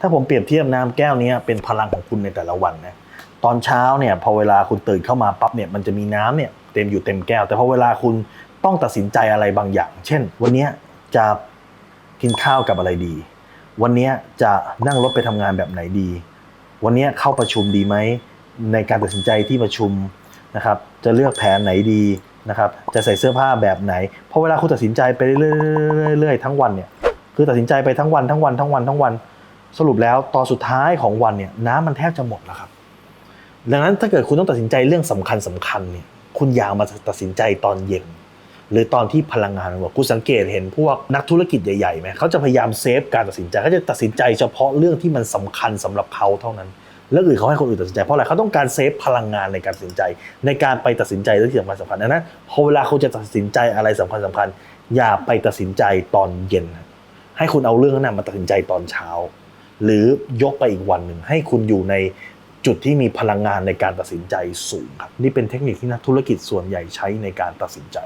ถ้าผมเปรียบเทียบน้ำแก้วนี้เป็นพลังของคุณในแต่ละวันนะตอนเช้าเนี่ยพอเวลาคุณตื่นเข้ามาปั๊บเนี่ยมันจะมีน้ำเนี่ยเต็มอยู่เต็มแก้ว แต่พอเวลาคุณต้องตัดสินใจอะไรบางอย่าง เช่น วันนี้จะกินข้าวกับอะไรดี วันนี้จะนั่งรถไปทำงานแบบไหนดี วันนี้เข้าประชุมดีไหมในการตัดสินใจที่ประชุมนะครับจะเลือกแผนไหนดีนะครับจะใส่เสื้อผ้าแบบไหนเพราะเวลาคุณตัดสินใจไปเรื่อยๆๆๆทั้งวันเนี่ยคือตัดสินใจไปทั้งวันทั้งวันทั้งวันทั้งวัน สรุปแล้วตอนสุดท้ายของวันเนี่ยน้ำมันแทบจะหมดแล้วครับ ดังนั้นถ้าเกิดคุณต้องตัดสินใจเรื่องสำคัญสำคัญเนี่ยคุณอยากมาตัดสินใจตอนเย็นหรือตอนที่พลังงานมันหมดคุณสังเกตเห็นพวกนักธุรกิจใหญ่ๆไหมเขาจะพยายามเซฟการตัดสินใจเขาจะตัดสินใจเฉพาะเรื่องที่มันสำคัญสำหรับเขาเท่านั้นเรื่องอื่นเขาให้คนอื่นตัดสินใจเพราะอะไรเขาต้องการเซฟพลังงานในการตัดสินใจ ในการไปตัดสินใจเรื่องที่สำคัญสำคัญนั้นพอเวลาคุณจะตัดสินใจอะไรสำคัญสำคัญ อย่าไปตัดสินใจตอนเย็น ให้คุณเอาเรื่องนั้นมาตัดสินใจตอนเช้า หรือยกไปอีกวันหนึ่งให้คุณอยู่ในจุดที่มีพลังงานในการตัดสินใจสูงครับนี่เป็นเทคนิคที่นักธุรกิจส่วนใหญ่ใช้ในการตัดสินใจ